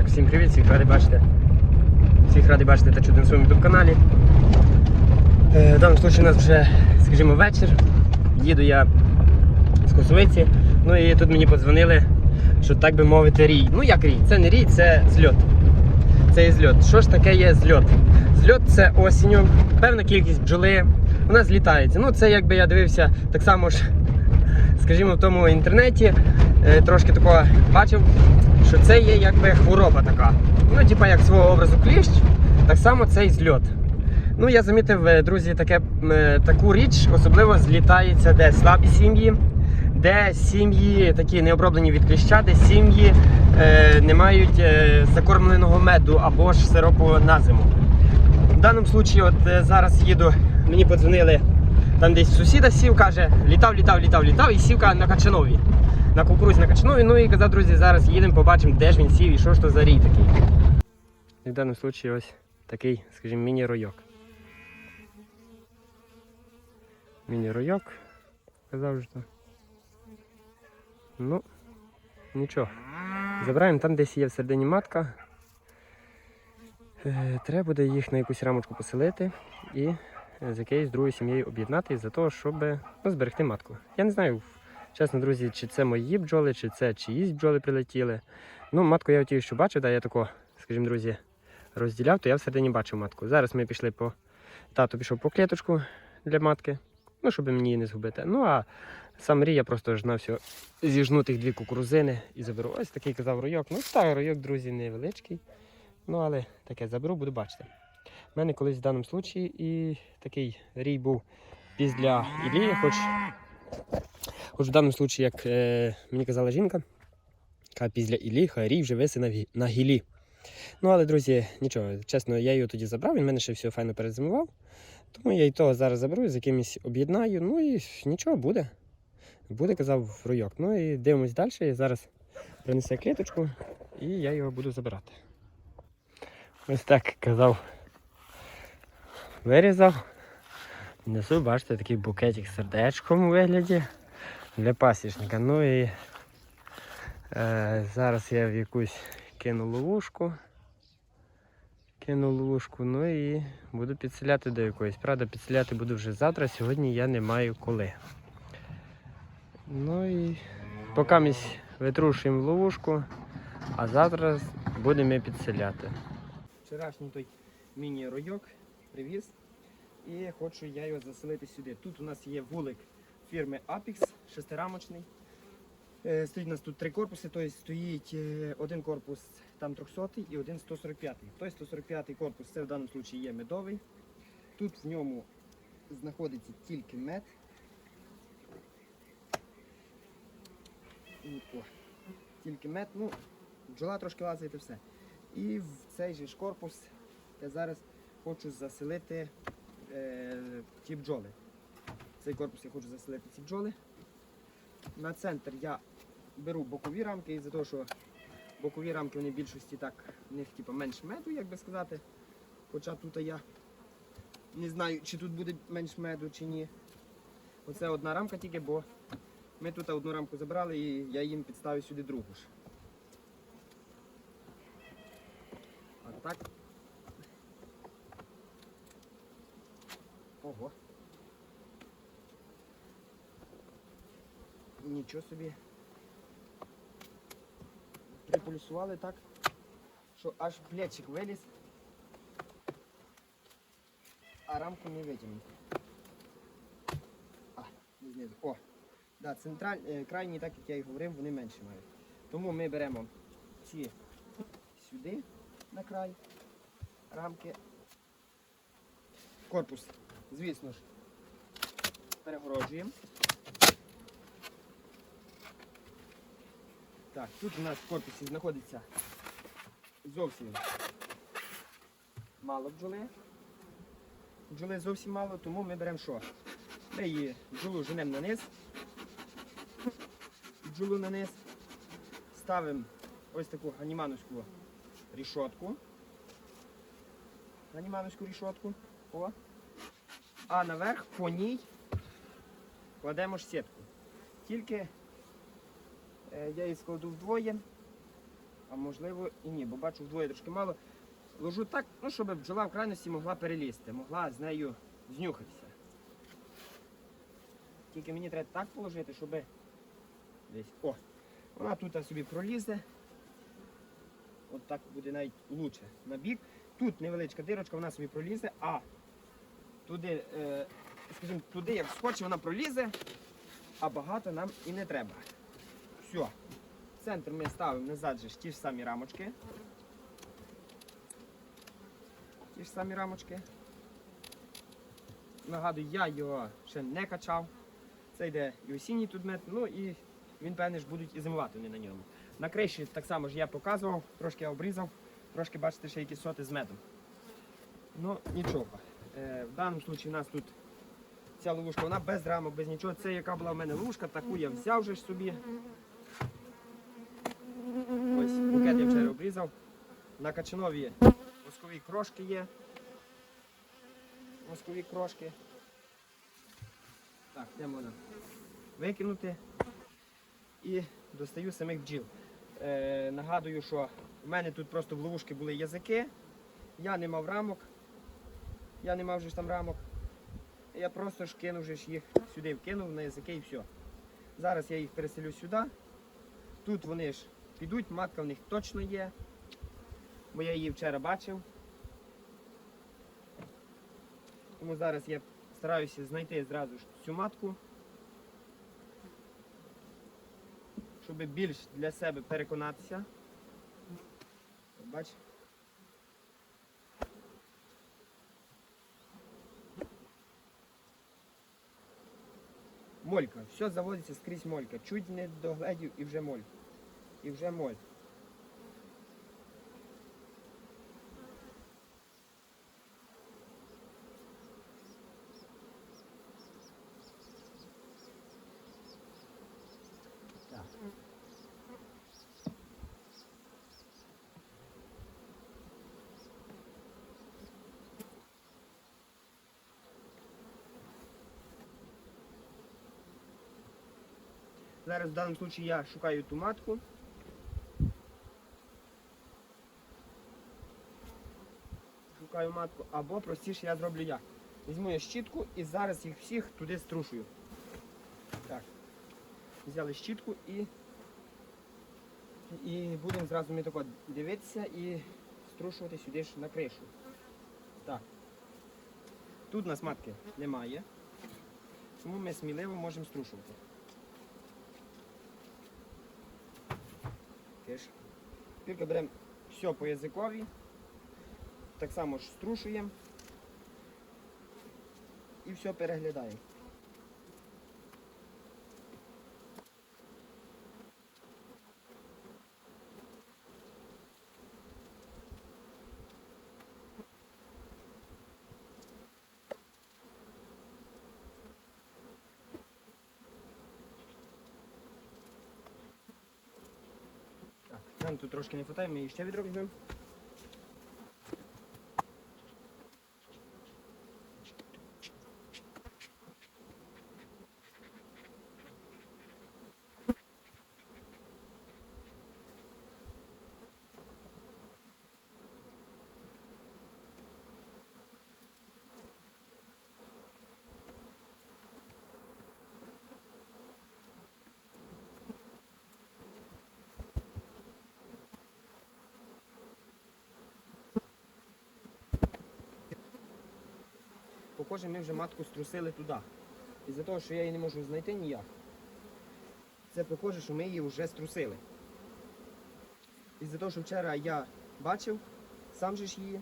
Так, всім привіт, всіх радий бачити. Всіх радий бачити та чути на своєму youtube каналі. Е, В даному випадку у нас вже, скажімо, вечір. Їду я з Косовиці. Ну і тут мені подзвонили, що так би мовити, рій. Ну як рій? Це не рій, це зльот. Це є зльот. Що ж таке є зльот? Зльот це осінню, певна кількість бджоли. Вона злітається. Ну це якби я дивився так само ж, скажімо, в тому інтернеті. е, Трошки такого бачив, що це є якби хвороба така. Ну, типа як свого образу кліщ, так само це і зльот. Ну, я замітив, е, друзі, таке, е, таку річ, особливо злітається, де слабі сім'ї, де сім'ї такі не оброблені від кліща, де сім'ї е, не мають е, закормленого меду або ж сиропу на зиму. В даному випадку, от зараз їду, мені подзвонили, там десь сусіда сів, каже, літав, літав, літав, літав і сів каже, на Качанові. На кукурузі на Качанові. Ну і казав, друзі, зараз їдемо, побачимо, де ж він сів і що ж то за рій такий. І в даному випадку ось такий, скажімо, міні-ройок. Міні-ройок, казав то. Ну, нічого. Забираємо там, десь є всередині матка. Е, Треба буде їх на якусь рамочку поселити і з якоюсь другою сім'єю об'єднати за того, щоб ну, зберегти матку. Я не знаю, чесно, друзі, чи це мої бджоли, чи це чиїсь бджоли прилетіли. Ну, матку я ті, що бачив, да, я тако, скажімо, друзі, розділяв, то я всередині бачив матку. Зараз ми пішли по. Тато пішов по клеточку для матки, ну, щоб мені її не згубити. Ну а сам рій я просто ж на все зіжну тих дві кукурузини і заберу. Ось такий казав ройок. Ну так, ройок, друзі, невеличкий. Ну, але таке заберу, буду бачити. У мене колись в даному случаї і такий рій був після Ілії, хоч, хоч в даному случаї, як е, мені казала жінка, каже, після Ілії, хай рій вже виси на, на гілі. Ну, але, друзі, нічого, чесно, я його тоді забрав, він мене ще все файно перезимував. Тому я і того зараз заберу, з якимось об'єднаю. Ну і нічого буде. Буде, казав ройок. Ну і дивимось далі. Зараз принесе кліточку і я його буду забирати. Ось так казав. Вирізав. Несу, бачите, такий букетик сердечком у вигляді для пасічника. Ну і е, зараз я в якусь кину ловушку. Кину ловушку, ну і буду підселяти до якоїсь. Правда, підселяти буду вже завтра, сьогодні я не маю коли. Ну і поки ми витрушуємо ловушку, а завтра будемо підселяти. Вчорашній той міні-ройок привіз. І хочу я його заселити сюди. Тут у нас є вулик фірми Apex, шестирамочний. Е, Стоїть у нас тут три корпуси, тобто стоїть е, один корпус там 300 і один 145. Той 145 корпус це в даному випадку є медовий. Тут в ньому знаходиться тільки мед. О, тільки мед, ну, бджола трошки лазить і все. І в цей же ж корпус я зараз хочу заселити е, ті бджоли. Цей корпус я хочу заселити ці бджоли. На центр я беру бокові рамки, із-за того, що бокові рамки вони в більшості так, в них типу, менш меду, як би сказати. Хоча тут я не знаю, чи тут буде менш меду, чи ні. Оце одна рамка тільки, бо ми тут одну рамку забрали і я їм підставив сюди другу ж. А так. Нічого собі. Припульсували так, що аж плечик виліз, а рамку не витягнув. А, знизу. О! Да, централь, е, крайні, так як я і говорив, вони менше мають. Тому ми беремо ці сюди на край рамки. Корпус, звісно ж, перегороджуємо. Так, тут у нас в корпусі знаходиться зовсім мало бджоли. Бджоли зовсім мало, тому ми беремо що? Ми її бджолу женемо на низ. Бджолу на низ. Ставимо ось таку ганімановську рішотку. Ганімановську рішотку. О. А наверх по ній кладемо ж сітку. Тільки Я її складу вдвоє. а можливо і ні, бо бачу вдвоє трошки мало. Ложу так, ну, щоб бджола в крайності могла перелізти, могла з нею знюхатися. Тільки мені треба так положити, щоб десь. О! Вона тут собі пролізе. От так буде навіть лучше на бік. Тут невеличка дирочка, вона собі пролізе, а туди, е, скажімо, туди, як схоче, вона пролізе, а багато нам і не треба. Все. В центр ми ставимо назад же ті ж самі рамочки. Ті ж самі рамочки. Нагадую, я його ще не качав. Це йде і осінній тут мед, ну і він, певне, ж будуть і зимувати вони на ньому. На криші так само ж я показував, трошки я обрізав, трошки бачите ще якісь соти з медом. Ну, нічого. Е, в даному випадку у нас тут ця ловушка, вона без рамок, без нічого. Це яка була в мене ловушка, таку я взяв же ж собі. Ось букет я вчора обрізав. На качанові воскові крошки є. Воскові крошки. Так, де можна викинути. І достаю самих бджіл. Е, нагадую, що в мене тут просто в ловушки були язики. Я не мав рамок. Я не мав же ж там рамок. Я просто ж кинув ж їх сюди, вкинув на язики і все. Зараз я їх переселю сюди. Тут вони ж підуть, матка в них точно є. Бо я її вчора бачив. Тому зараз я стараюся знайти зразу ж цю матку. Щоб більш для себе переконатися. Бач. Молька. Все заводиться скрізь молька. Чуть не догледів і вже моль. І вже моль. Зараз в даному випадку я шукаю ту матку. Шукаю матку, або простіше я зроблю як. Візьму я щітку і зараз їх всіх туди струшую. Так. Взяли щітку і, і будемо зразу ми тако дивитися і струшувати сюди ж на кришу. Так. Тут у нас матки немає, тому ми сміливо можемо струшувати. Тільки беремо все по язикові, так само ж струшуємо і все переглядаємо. Нам тут трошки не вистачає, ми її ще відро Похоже, ми вже матку струсили туди. Із-за того, що я її не можу знайти ніяк. Це похоже, що ми її вже струсили. Із-за того, що вчора я бачив, сам же ж її.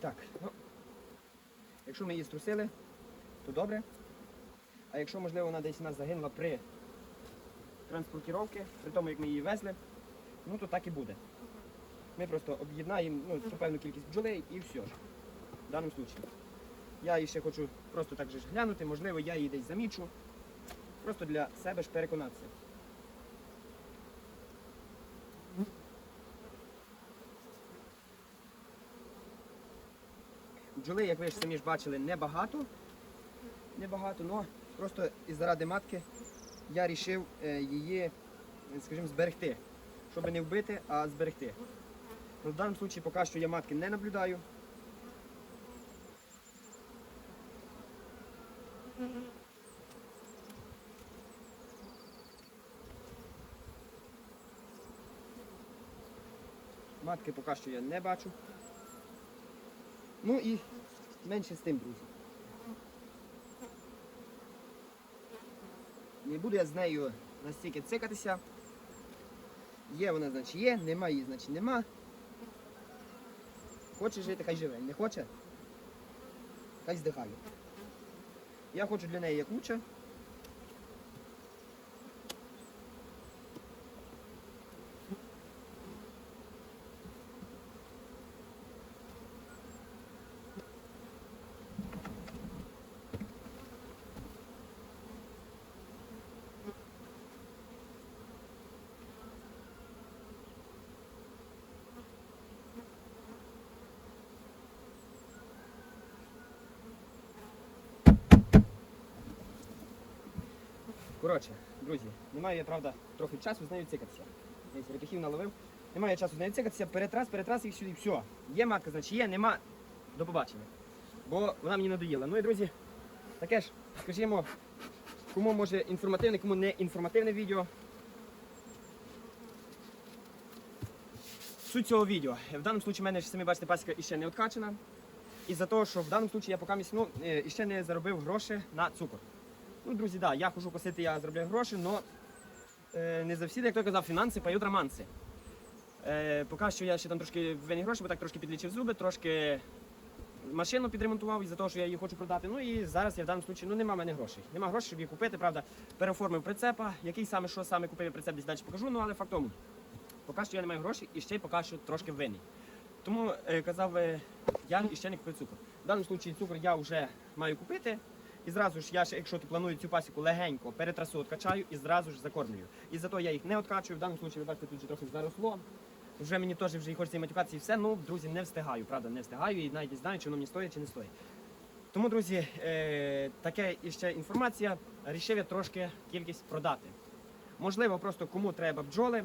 Так, ну, якщо ми її струсили, то добре. А якщо, можливо, вона десь у нас загинула при транспортіровці, при тому, як ми її везли, ну то так і буде. Ми просто об'єднаємо ну, певну кількість бджолей і все. В даному випадку. Я її ще хочу просто так же ж глянути, можливо, я її десь замічу. Просто для себе ж переконатися. бджоли, як ви ж самі ж бачили, небагато. Небагато, але просто і заради матки я вирішив її, е, скажімо, зберегти. Щоб не вбити, а зберегти. Ну, в даному випадку поки що я матки не наблюдаю. Матки поки що я не бачу. Ну і менше з тим, друзі. Не буду я з нею настільки цикатися. Є вона, значить є, нема її, значить нема. Хоче жити, хай живе. Не хоче, хай здихає. Я хочу для неї як лучше. Коротше, друзі, немає правда, трохи часу з нею цикатися. Десь репіхів наловив. Немає часу з нею цикатися, перетрас, перетрас і сюди. Все. Є матка, значить є, нема. До побачення. Бо вона мені надоїла. Ну і друзі, таке ж, скажімо, кому може інформативне, кому не інформативне відео. Суть цього відео. В даному випадку в мене самі бачите, пасіка іще не откачана. І за того, що в даному випадку я поки ну, е, іще не заробив гроші на цукор. Ну, друзі, да, я хожу косити, я заробляю гроші, але е, не завжди, як той казав, фінанси пають романси. Е, поки що я ще там трошки винні гроші, бо так трошки підлічив зуби, трошки машину підремонтував із-за того, що я її хочу продати. Ну і зараз я в даному випадку ну, нема в мене грошей. Нема грошей, щоб її купити, правда, переоформив прицепа. Який саме, що саме купив прицеп, десь далі покажу, ну але факт. Поки що я не маю грошей і ще й поки що трошки винний. Тому е, казав, е, я ще не купив цукор. В даному випадку цукор я вже маю купити. І зразу ж я ще, якщо ти планую цю пасіку легенько перетрасу откачаю і зразу ж закормлюю. І за то я їх не откачую. В даному випадку, ви бачите, тут вже трохи заросло. Вже мені теж вже хочеться і матюкатися і все. Ну, друзі, не встигаю, правда, не встигаю і навіть не знаю, чи воно мені стоїть, чи не стоїть. Тому, друзі, е, таке іще інформація. Рішив я трошки кількість продати. Можливо, просто кому треба бджоли.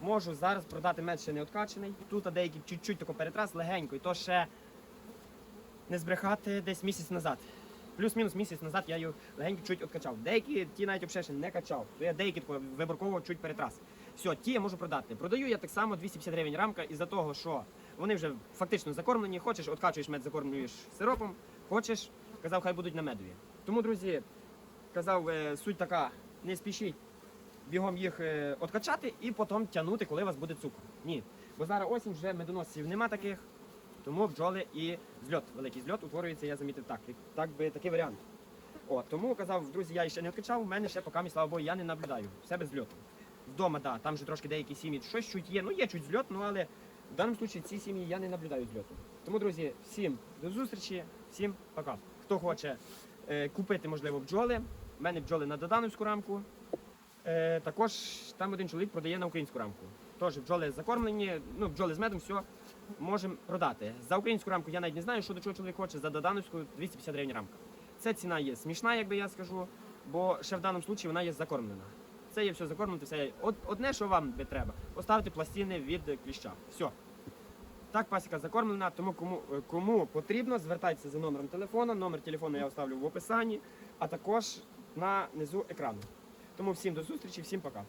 Можу зараз продати мед ще не откачений. Тут деякі чуть-чуть перетрас легенько, і то ще не збрехати десь місяць назад. Плюс-мінус місяць назад я її легенько чуть откачав. Деякі ті навіть взагалі ще не качав. То я деякі тако виборково чуть перетрас. Все, ті я можу продати. Продаю я так само 250 гривень рамка із-за того, що вони вже фактично закормлені. Хочеш, откачуєш мед, закормлюєш сиропом, хочеш, казав, хай будуть на медові. Тому, друзі, казав, е, суть така, не спішіть бігом їх е, откачати і потім тягнути, коли у вас буде цукор. Ні. Бо зараз осінь вже медоносців нема таких, тому бджоли і зльот, великий зльот утворюється, я замітив так. Так би такий варіант. О, тому казав, друзі, я ще не откачав, у мене ще поки, слава Богу, я не наблюдаю. Все без зльоту. Вдома, так, да, там же трошки деякі сім'ї щось чуть є. Ну є чуть зльот, ну але в даному випадку ці сім'ї я не наблюдаю зльоту. Тому, друзі, всім до зустрічі, всім пока. Хто хоче е, купити, можливо, бджоли, в мене бджоли на Додановську рамку. Е, також там один чоловік продає на українську рамку. Тож бджоли закормлені, ну бджоли з медом, все можемо продати. За українську рамку я навіть не знаю, що до чого чоловік хоче, за додановську 250 гривень рамка. Ця ціна є смішна, як би я скажу, бо ще в даному випадку вона є закормлена. Це є все закормлено, все є. Одне, що вам би треба, поставити пластини від кліща. Все. Так, пасіка закормлена, тому кому, е, кому потрібно, звертайтеся за номером телефону. Номер телефону я оставлю в описанні, а також на низу екрану. Тому всім до зустрічі, всім пока.